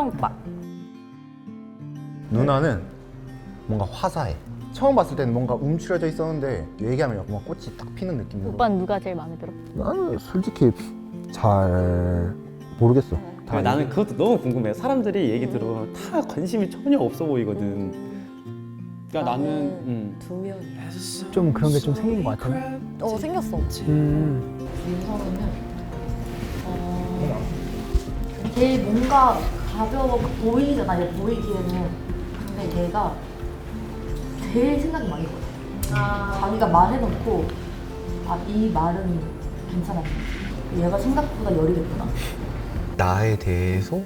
오빠. 누나는 뭔가 화사해. 처음 봤을 때는 뭔가 움츠려져 있었는데 얘기하면 뭔가 꽃이 딱 피는 느낌. 오빠는 누가 제일 마음에 들어? 나는 솔직히 잘 모르겠어. 다 근데 나는 그것도 너무 궁금해요. 사람들이 얘기 들어보면 다 관심이 전혀 없어 보이거든. 그러니까 나는 음. 두 명. 좀 그런 게 좀 생긴 것 같아. 어 생겼어. 음. 민서는 어, 제일 뭔가 가벼워 보이잖아 얘 보이기에는. 근데 얘가 제일 생각이 많이 거든 자기가 말해놓고 아 이 말은 괜찮아. 얘가 생각보다 열이겠구나. 나에 대해서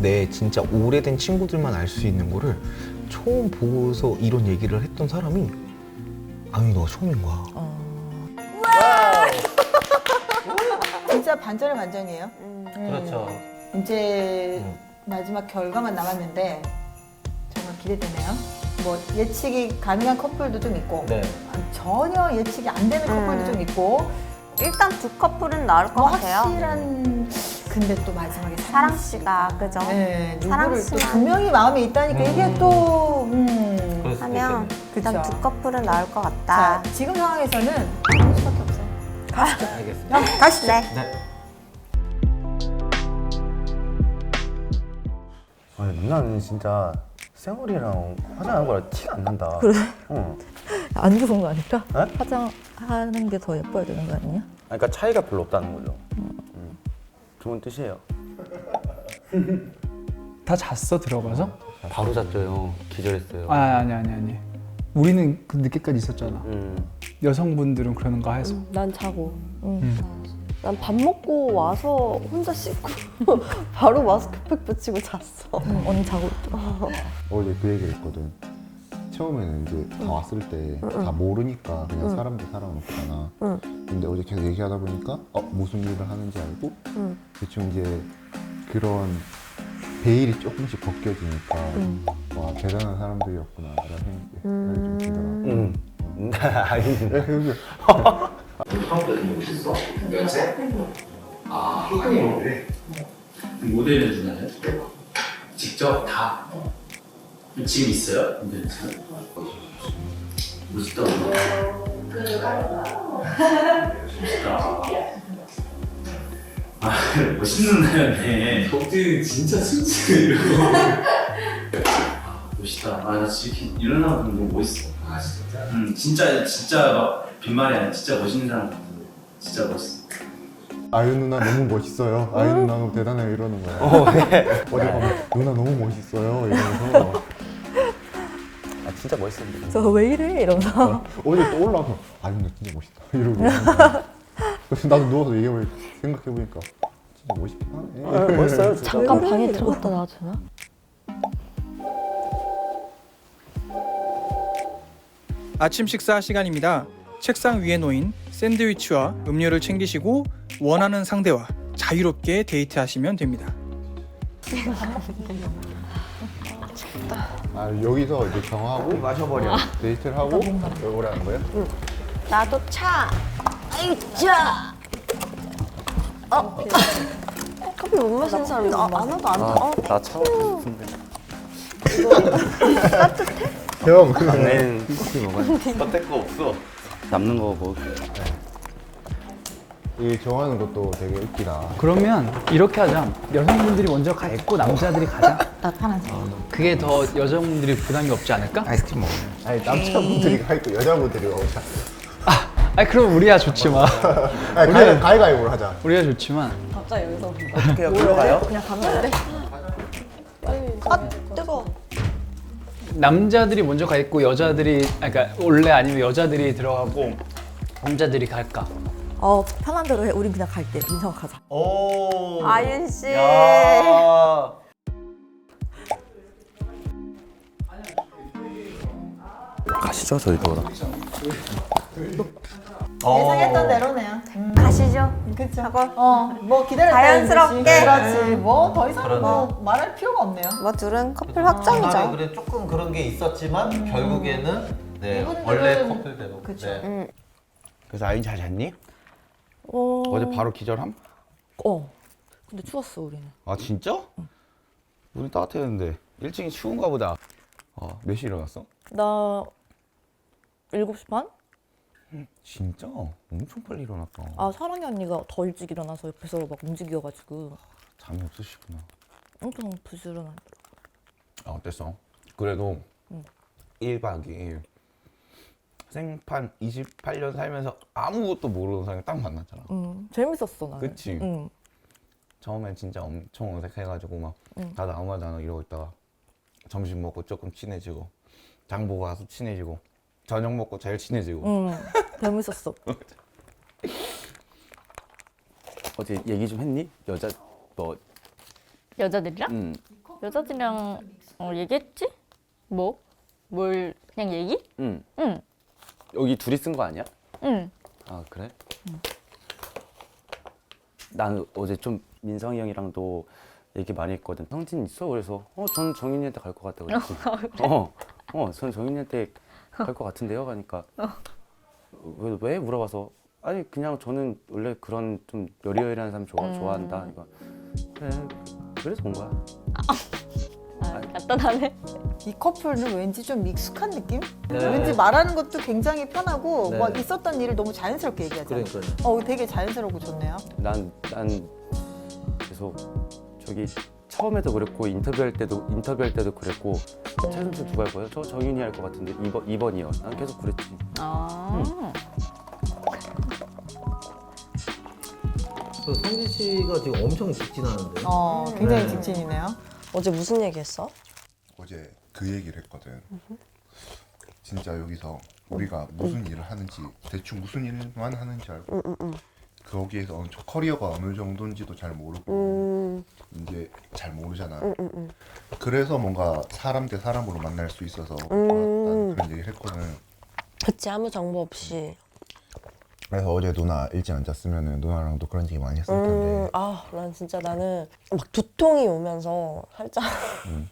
내 진짜 오래된 친구들만 알 수 있는 거를 처음 보고서 이런 얘기를 했던 사람이 아니 너가 처음인 거야. 진짜 반전의 반전이에요. 그렇죠. 이제 마지막 결과만 남았는데 정말 기대되네요. 뭐 예측이 가능한 커플도 좀 있고 네. 아, 전혀 예측이 안 되는 커플도 좀 있고 일단 두 커플은 나올 것 뭐 같아요. 확실한 근데 또 마지막에 사랑 씨가 그죠? 네, 사랑 누구를 또 씨만. 두 명이 마음에 있다니까 이게 또 음. 하면 일단 그쵸. 두 커플은 나올 것 같다. 자, 지금 상황에서는 할 수밖에 없어요. 알겠습니다. 형, 가시죠. 네. 아니 누나는 진짜 쌩얼이랑 화장한 거랑 티가 안 난다. 그래? 어. 안 좋은 거 아닐까? 네? 화장하는 게 더 예뻐야 되는 거 아니냐? 그러니까 차이가 별로 없다는 거죠. 음. 좋은 뜻이에요. 다 잤어 들어가서? 바로 잤죠 형. 기절했어요. 아 아니 아니 아니. 우리는 그 늦게까지 있었잖아. 음. 여성분들은 그러는가 해서. 난 자고. 응. 음. 난 밥 먹고 와서 혼자 씻고 바로 마스크팩 붙이고 잤어. 응, 언니 자고 있더라. 어제 그 얘기를 했거든. 처음에는 이제 다 왔을 때 다 모르니까 그냥 사람 대 사람 없잖아. 응. 근데 어제 계속 얘기하다 보니까 어 무슨 일을 하는지 알고 응. 대충 이제 그런 베일이 조금씩 벗겨지니까 응. 와 대단한 사람들이었구나 라는 생각이 좀 들더라고. 음. 아니. 모델을 주나요? 직접 다? 지금 있어요? 모델은? 멋있다. 멋있다. 아, 멋있는 나였네. 덕진이 진짜 순수해, 이러고. 아, 멋있다. 아, 나 지금 일어나면 너무 멋있어. 아, 진짜? 응, 진짜, 진짜 막 빈말이 아니라 진짜 멋있는 사람 같은데. 진짜 멋있어. 아유 누나 너무 멋있어요. 아유 누나 너무 대단해요 이러는 거야. 어, 네. 어디 가면 누나 너무 멋있어요 이러면서 아 진짜 멋있었는데. 저왜 이래? 이러면서. 어제 또 올라와서 아유 누나 진짜 멋있다 이러고. 그래서 나도 누워서 얘기해 생각해 보니까 진짜 멋있긴 하네. 멋있어요 진짜. 잠깐 방에 들어갔다 나와도 되나? 아침 식사 시간입니다. 책상 위에 놓인 샌드위치와 음료를 챙기시고 원하는 상대와 자유롭게 데이트하시면 됩니다. 아 여기서 이제 정하고 마셔버려. 데이트를 하고 하는 거예요? 나도 차. 아이 차. 어. 커피 못 마시는 사람이 아. 아무도 안 타. 어. 나 차고 싶은데. 형 나는 커피 먹어야 돼. 겉에 거 없어. 남는 거 뭐. 이 정하는 것도 되게 웃기다. 그러면 이렇게 하자. 여성분들이 먼저 가 있고 남자들이 가자. 나 파란색 그게 더 여성분들이 부담이 없지 않을까? 아이스크림 먹어. 아니 남자분들이 가 있고 여자분들이 오자. 아니 그럼 우리야 좋지만. 아니 가위 가위가위보로 하자. 우리야 좋지만. 갑자기 여기서 어떻게? 들어가요? 그냥 가면 안 돼? 아 뜨거. 남자들이 먼저 가 있고 여자들이 아 그러니까 원래 아니면 여자들이 들어가고 남자들이 갈까? 어 편한 대로 해. 우린 그냥 갈게. 민서가 가자. 오. 아윤 씨. 야. 가시죠 저희도 그 럼. 예상했던 대로네요. 가시죠. 그쵸. 하고 어, 뭐 기다렸다. 자연스럽게. 그렇지. 뭐 더 이상 뭐 말할 필요가 없네요. 뭐 둘은 커플 처음에 확정이죠. 그래 조금 그런 게 있었지만 결국에는 네, 이분들은- 원래 커플대로 그쵸. 네. 그래서 아윤 잘 잤니? 어. 어제 바로 기절함? 어. 근데 추웠어 우리는. 아 진짜? 물이 따뜻했는데 일찍이 추운가 보다. 어, 몇 시에 일어났어? 나 7시 반? 진짜 엄청 빨리 일어났다. 아 사랑이 언니가 더 일찍 일어나서 옆에서 막 움직여가지고 잠이 없으시구나. 엄청 부지런한 아, 어땠어? 그래도 응. 1박 2일 생판 28년 살면서 아무것도 모르는 사람이 딱 만났잖아. 응 재밌었어 나는 그치? 응. 처음엔 진짜 엄청 어색해가지고 막 응. 다들 아무 말도 안 하고 이러고 있다가 점심 먹고 조금 친해지고 장 보고 와서 친해지고 저녁 먹고 제일 친해지고 응 재밌었어 어제 얘기 좀 했니? 여자 뭐 여자들이랑? 음. 여자들이랑 어, 얘기했지? 뭐? 뭘 그냥 얘기? 응. 응. 여기 둘이 쓴 거 아니야? 응. 아 그래? 난 어제 좀 민성이 형이랑도 얘기 많이 했거든. 형진 있어? 그래서 어전 정인이한테 갈 것 같다고 그랬지. 어, 어, 전 정인이한테 갈 것 같은데요. 가니까 왜, 왜 물어봐서 아니 그냥 저는 원래 그런 좀 여리여리한 사람 좋아 좋아한다. 이거 그래 그래서 온 거야. 아, 간단하네. 이 커플은 왠지 좀 익숙한 느낌? 네. 왠지 말하는 것도 굉장히 편하고 네. 막 있었던 일을 너무 자연스럽게 얘기하잖아요. 그러니까요. 어, 되게 자연스럽고 좋네요. 난, 난 계속 저기 처음에도 그랬고 인터뷰할 때도 인터뷰할 때도 그랬고 최선수 누가 할 거예요? 저 정윤이 할 것 같은데 2번 2번이요. 난 계속 그랬지. 아. 그 성진 씨가 지금 엄청 직진하는데. 어, 굉장히 네. 직진이네요. 어제 무슨 얘기했어? 어제 그 얘기를 했거든. 진짜 여기서 우리가 무슨 일을 하는지 대충 무슨 일만 하는지 알고 거기에서 어느- 커리어가 어느 정도인지도 잘 모르고 음, 이제 잘 모르잖아. 음, 음, 음. 그래서 뭔가 사람 대 사람으로 만날 수 있어서 음. 나는 그런 얘기를 했거든. 그치 아무 정보 없이. 그래서 어제 누나 일찍 안 잤으면 누나랑도 그런 얘기 많이 했을 음, 아, 난 진짜 나는 막 두통이 오면서 살짝 음.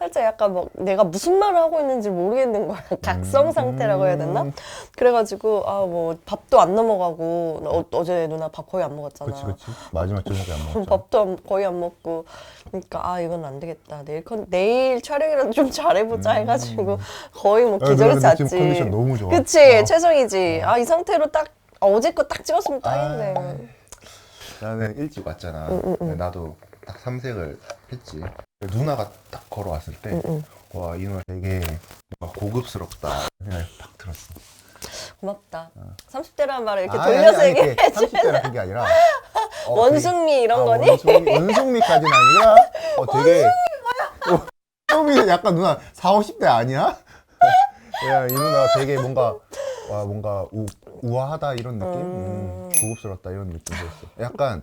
살짝 약간 막 내가 무슨 말을 하고 있는지 모르겠는 거야. 각성 상태라고 해야 되나? 음. 그래가지고 아 뭐 밥도 안 넘어가고 어, 어제 누나 밥 거의 안 먹었잖아. 그치 그치. 마지막 저녁에 안 먹었잖아. 밥도 안- 거의 안 먹고 그러니까 아 이건 안 되겠다 내일 컨 내일 촬영이라도 좀 잘해보자 해가지고 거의 뭐 아, 기절을 근데 잤지. 지금 컨디션 너무 좋아. 그치 어. 최성이지. 아 이 상태로 딱 아, 어제 거 딱 찍었으면 딱인데. 나는 일찍 왔잖아. 응. 근데 나도 딱 삼색을 했지. 누나가 딱 걸어왔을 때, 응, 응. 와, 이 누나 되게 뭔가 고급스럽다. 생각이 딱 들었어. 고맙다. 30대라는 말을 이렇게 어. 아니, 돌려서 아니, 아니, 얘기해. 그게 30대라 그게 아니라. 어, 원숭미 이런 아, 거니? 원숭미, 원숭미까지는 아니라, 어, 되게. 원숭미 약간 누나 4, 50대 아니야? 야, 이 누나 되게 뭔가, 와, 뭔가 우, 우아하다 이런 느낌? 음, 고급스럽다 이런 느낌이었어. 약간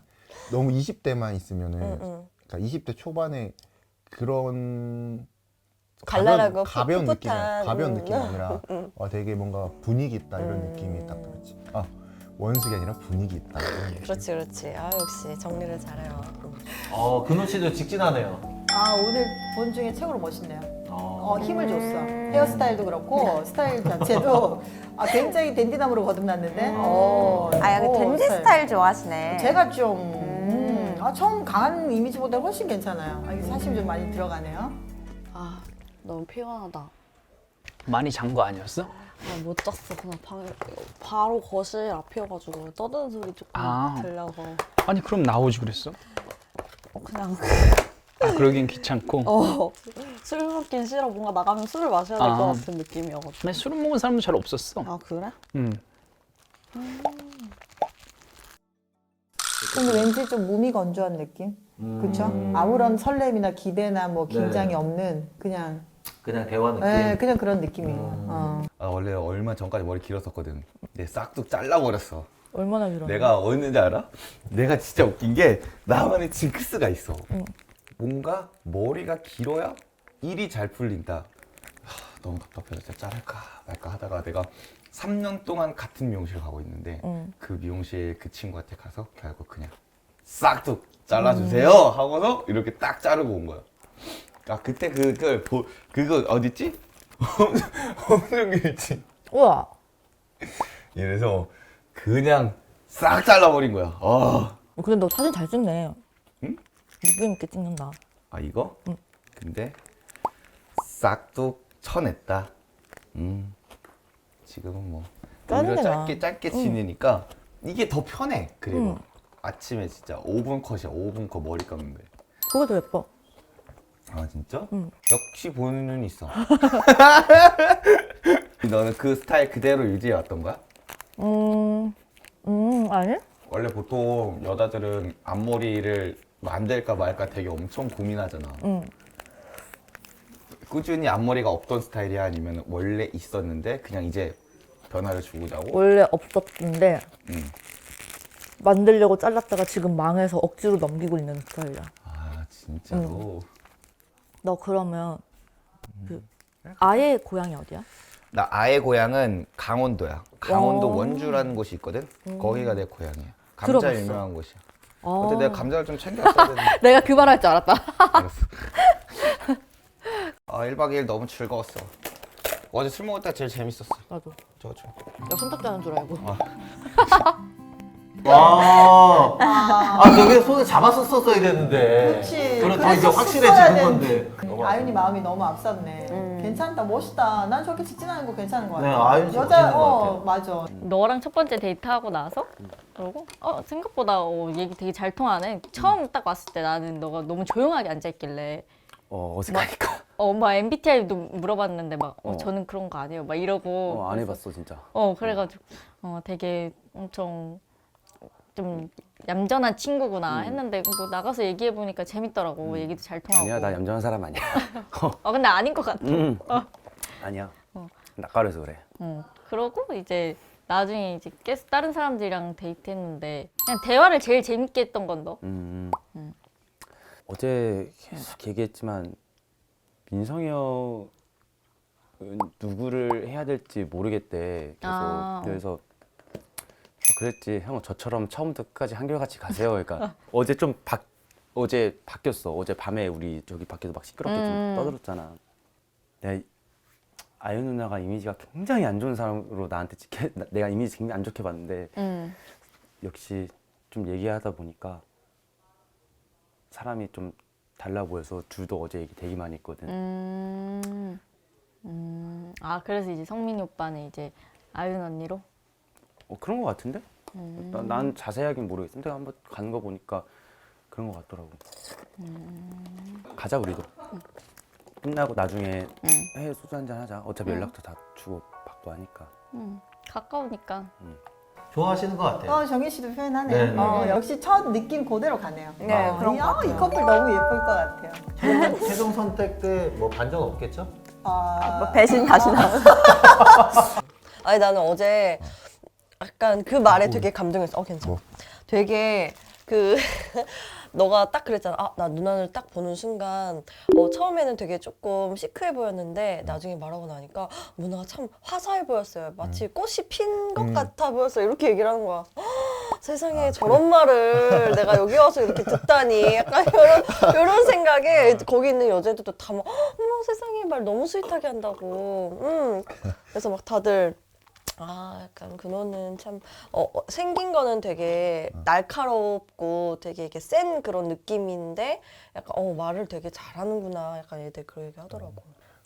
너무 20대만 있으면은, 응, 응. 그러니까 20대 초반에 그런 발랄하고 가벼운, 가벼운 풋풋한, 느낌이야. 가벼운 음. 느낌이 아니라 음. 와, 되게 뭔가 분위기 있다 이런 느낌이 딱 들었지. 아 원숙이 아니라 분위기 있다. 이런 느낌. 그렇지 그렇지. 아 역시 정리를 잘해요. 어, 근호 씨도 직진하네요. 아, 오늘 본 중에 최고로 멋있네요. 어. 어, 힘을 줬어. 헤어스타일도 그렇고 스타일 자체도 아, 굉장히 댄디남으로 거듭났는데. 어, 아 여기 어, 댄디 스타일 좋아하시네. 제가 좀 음, 아, 처음 강한 이미지보다 훨씬 괜찮아요. 아, 이게 사실 좀 많이 들어가네요. 아 너무 피곤하다 많이 잔 거 아니었어? 아, 못 잤어 그냥 방 바로 거실 앞이어가지고 떠드는 소리 조금 아. 들려서 아니 그럼 나오지 그랬어? 어, 그냥 아, 그러긴 귀찮고. 어, 술 먹긴 싫어 뭔가 나가면 술을 마셔야 될 것 아. 같은 느낌이어가지고 근데 술을 먹은 사람도 잘 없었어. 아 그래? 음. 근데 왠지 좀 몸이 건조한 느낌? 그렇죠? 아무런 설렘이나 기대나 뭐 긴장이 네. 없는 그냥 그냥 대화 느낌. 네, 그냥 그런 느낌이에요. 어. 아, 원래 얼마 전까지 머리 길었었거든. 근데 싹둑 잘라버렸어. 얼마나 길어? 내가 어딨는지 알아? 내가 진짜 웃긴 게 나만의 징크스가 있어. 뭔가 머리가 길어야 일이 잘 풀린다. 하, 너무 답답해서 진짜 자를까 말까 하다가 내가 3년 동안 같은 미용실 가고 있는데 응. 그 미용실 그 친구한테 가서 결국 그냥 싹둑 잘라주세요 하고서 이렇게 딱 자르고 온 거야. 아 그때 그걸 보 그거 어딨지? 길지. 우와 이래서 그냥 싹 잘라버린 거야. 아. 어, 근데 너 사진 잘 찍네 응? 느낌 있게 찍는다 아 이거? 응. 근데 싹둑 쳐냈다. 음 지금은 뭐 오히려 짜증나. 짧게 짧게 응. 지내니까 이게 더 편해. 그리고 응. 아침에 진짜 5분 컷이야. 5분 컷 머리 감는데. 그게 더 예뻐. 아 진짜? 응. 역시 보는 눈이 있어. 너는 그 스타일 그대로 유지해 왔던 거야? 음, 음, 아니? 원래 보통 여자들은 앞머리를 만들까 말까 되게 엄청 고민하잖아. 응. 꾸준히 앞머리가 없던 스타일이야 아니면 원래 있었는데 그냥 이제 변화를 주고자 하고? 원래 없었는데 응. 만들려고 잘랐다가 지금 망해서 억지로 넘기고 있는 스타일이야. 아 진짜로? 너 그러면 그 아예 고향이 어디야? 나 아예 고향은 강원도야. 강원도 와. 원주라는 곳이 있거든. 음. 거기가 내 고향이야. 감자 들어봤어. 유명한 곳이야. 아. 근데 내가 감자를 좀 챙겼어야 되는데. 내가 그 말 할 줄 알았다. 알았어. 아 1박 2일 너무 즐거웠어. 어제 술 먹을 때 제일 재밌었어. 나도. 저 저. 나 손잡지 않은 줄 알고. 와. 아, 저기 손을 잡았었어야 되는데. 그렇지. 그럼 더 이제 확실해지는. 건데. 아윤이 마음이 너무 앞섰네. 괜찮다, 멋있다. 난 저렇게 직진하는 거 괜찮은 거 같아. 네, 아윤 씨 여자, 멋있는 것 어, 맞아. 너랑 첫 번째 데이트하고 나서 그러고 어 생각보다 어, 얘기 되게 잘 통하네. 처음 딱 왔을 때 나는 너가 너무 조용하게 앉아 있길래 어, 어색하니까. 어 막 MBTI도 물어봤는데 막 어, 어. 저는 그런 거 아니에요. 막 이러고 어, 안 해봤어 진짜. 어 그래가지고 어 되게 엄청 좀 얌전한 친구구나 음. 했는데 뭐 나가서 얘기해 보니까 재밌더라고. 얘기도 잘 통하고. 아니야 나 얌전한 사람 아니야. 어 근데 아닌 것 같아. 음. 어. 아니야. 어. 낯가려서 그래. 어. 그러고 이제 나중에 이제 계속 다른 사람들이랑 데이트했는데 그냥 대화를 제일 재밌게 했던 건 너. 음. 음. 어제 계속 얘기했지만 민성이 형은 누구를 해야 될지 모르겠대. 계속 아. 그래서 그랬지. 형 저처럼 처음부터 끝까지 한결같이 가세요. 그러니까 어제 좀 바, 어제 바뀌었어. 어제 밤에 우리 저기 밖에서 막 시끄럽게 음. 좀 떠들었잖아. 내가 이- 아유 누나가 이미지가 굉장히 안 좋은 사람으로 나한테 찍혀 나- 내가 이미지 굉장히 안 좋게 봤는데 음. 역시 좀 얘기하다 보니까 사람이 좀 달라 보여서 둘도 어제 얘기 되게 많이 했거든. 음. 음. 아 그래서 이제 성민이 오빠는 이제 아윤 언니로. 어, 그런 거 같은데? 음. 나- 난 자세하긴 모르겠는데 한번 가는 거 보니까 그런 거 같더라고. 음. 가자 우리도. 끝나고 나중에 응. 해 소주 한잔 하자. 어차피 응. 연락도 다 주고 받고 하니까. 음. 가까우니까. 좋아하시는 것 같아요. 어, 정희 씨도 표현하네. 네, 네. 어, 역시 첫 느낌 그대로 가네요. 네, 어, 그런 것 야, 이 같아요. 커플 너무 예쁠 것 같아요. 최종, 최종 선택 때 뭐 반전 없겠죠? 아, 뭐 배신 다시 나. 아니 나는 어제 약간 그 말에 되게 감동했어. 어 괜찮아. 되게 그 너가 딱 그랬잖아. 아 나 누나를 딱 보는 순간 어, 처음에는 되게 조금 시크해 보였는데 나중에 말하고 나니까 헉, 누나가 참 화사해 보였어요. 마치 꽃이 핀것 음. 같아 보였어. 이렇게 얘기를 하는 거야. 헉, 세상에 저런 말을 내가 여기 와서 이렇게 듣다니 약간 이런 이런 생각에 거기 있는 여자들도 다 막 어머 세상에 말 너무 스윗하게 한다고. 음 그래서 막 다들 아 약간 그노는 참 어, 어, 생긴 거는 되게 날카롭고 되게 이렇게 센 그런 느낌인데 약간 어 말을 되게 잘하는구나 약간 얘들 그런 얘기 하더라고.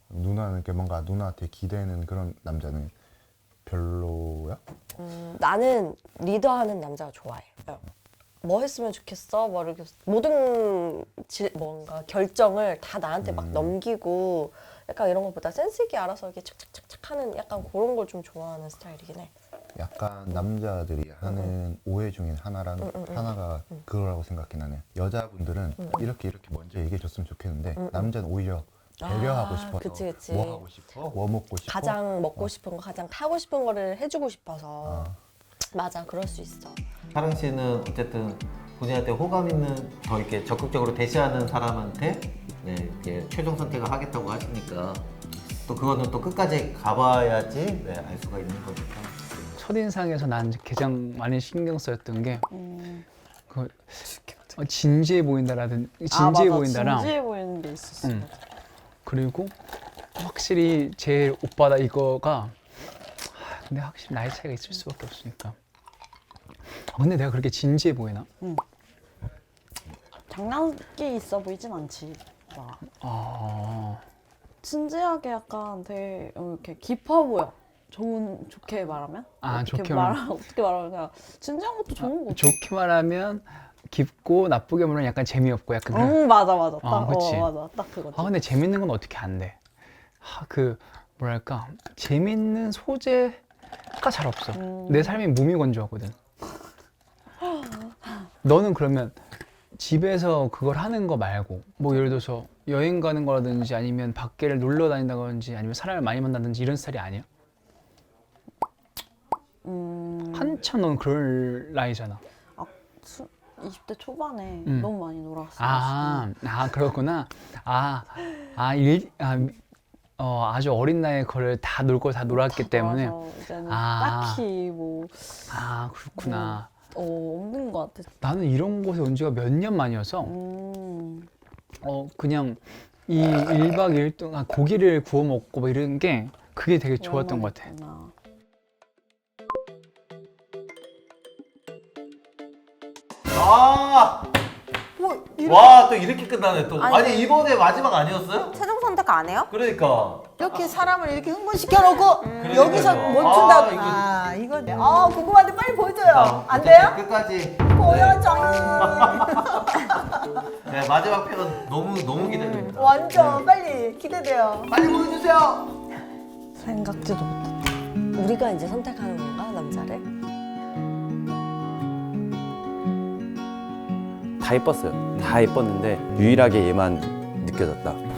누나는 이렇게 뭔가 누나한테 기대는 그런 남자는 별로야? 음, 나는 리더하는 남자가 좋아해. 뭐 했으면 좋겠어? 뭐 이렇게 모든 질, 뭔가 결정을 다 나한테 막 넘기고 약간 이런 것보다 센스 있게 알아서 이렇게 착착착착 하는 약간 그런 걸 좀 좋아하는 스타일이긴 해. 약간 남자들이 하는 오해 중에 하나란 응, 응, 응. 하나가 그거라고 생각해 나는 여자분들은 응, 응. 이렇게 이렇게 먼저 얘기해 줬으면 좋겠는데 응, 응. 남자는 오히려 배려하고 아, 싶어서 그치, 그치. 뭐 하고 싶어 뭐 먹고 싶어 가장 먹고 싶은 거, 가장 타고 싶은 거를 해주고 싶어서. 아. 맞아, 그럴 수 있어. 사랑 씨는 어쨌든 본인한테 호감 있는 더 이렇게 적극적으로 대시하는 사람한테 네, 이렇게 최종 선택을 하겠다고 하시니까 또 그거는 또 끝까지 가봐야지 네, 알 수가 있는 거니까. 첫인상에서 난 가장 많이 신경 쓰였던 게 음. 그, 어, 진지해 보인다라든 아, 진지해 맞아. 보인다랑 진지해 보이는 게 있었어. 응. 그리고 확실히 제일 오빠다 이거가 아, 근데 확실히 나이 차이가 있을 수밖에 없으니까 아, 근데 내가 그렇게 진지해 보이나? 장난기 있어 보이진 않지. 막 어. 진지하게 약간 되게 어, 이렇게 깊어 보여. 좋은 좋게 말하면? 아, 어떻게 좋게 말 말하면. 어떻게 말하면 그냥 진지한 것도 좋은 거. 좋게 말하면 깊고 나쁘게 말하면 약간 재미없고 약간 그런. 응 맞아 맞아 딱 어, 그치. 어, 맞아 딱 그거지. 아 근데 재밌는 건 어떻게 안 돼? 아, 그 뭐랄까 재밌는 소재가 잘 없어. 음. 내 삶이 무미건조하거든. 너는 그러면 집에서 그걸 하는 거 말고 뭐 예를 들어서 여행 가는 거라든지 아니면 밖에를 놀러 다닌다든지 아니면 사람을 많이 만나든지 이런 스타일이 아니야? 음, 한참 넌 그럴 나이잖아. 수, 20대 초반에 음. 너무 많이 놀았어. 아, 아 그렇구나. 아, 아, 일, 아, 어, 아주 어린 나이에 그걸 다 놀 걸 다 놀았기 때문에. 이제는 아. 딱히 뭐 아, 그렇구나. 어, 없는 것 같아. 나는 이런 곳에 온 지가 몇 년 만이어서, 음, 어, 그냥 이 1박 2일 동안 고기를 구워 먹고 뭐 이런 게 그게 되게 좋았던 것 같아. 오랜만이구나. 아! 뭐 와, 또 이렇게 끝나네 또. 아니, 아니, 이번에 마지막 아니었어요? 최종 선택 안 해요? 그러니까. 이렇게 사람을 이렇게 흥분시켜 놓고 그러니까요. 여기서 멈춘다. 아, 이거- 아, 이거 아, 궁금한데 빨리 보여줘요. 자, 안 돼요? 끝까지. 보여줘. 네, 마지막 편은 너무 너무 기대됩니다. 완전 빨리 기대돼요. 빨리 보여주세요. 생각지도 못했다. 우리가 이제 선택하는 건가 남자를? 예뻤어요. 다 예뻤는데 유일하게 얘만 느껴졌다.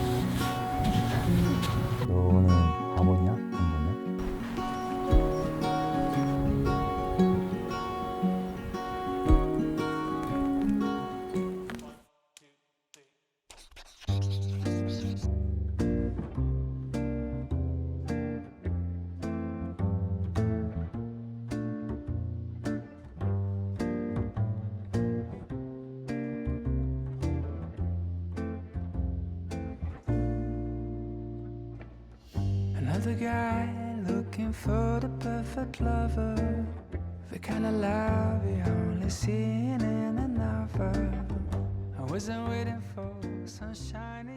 in a love you only seen in another. I wasn't waiting for sunshine.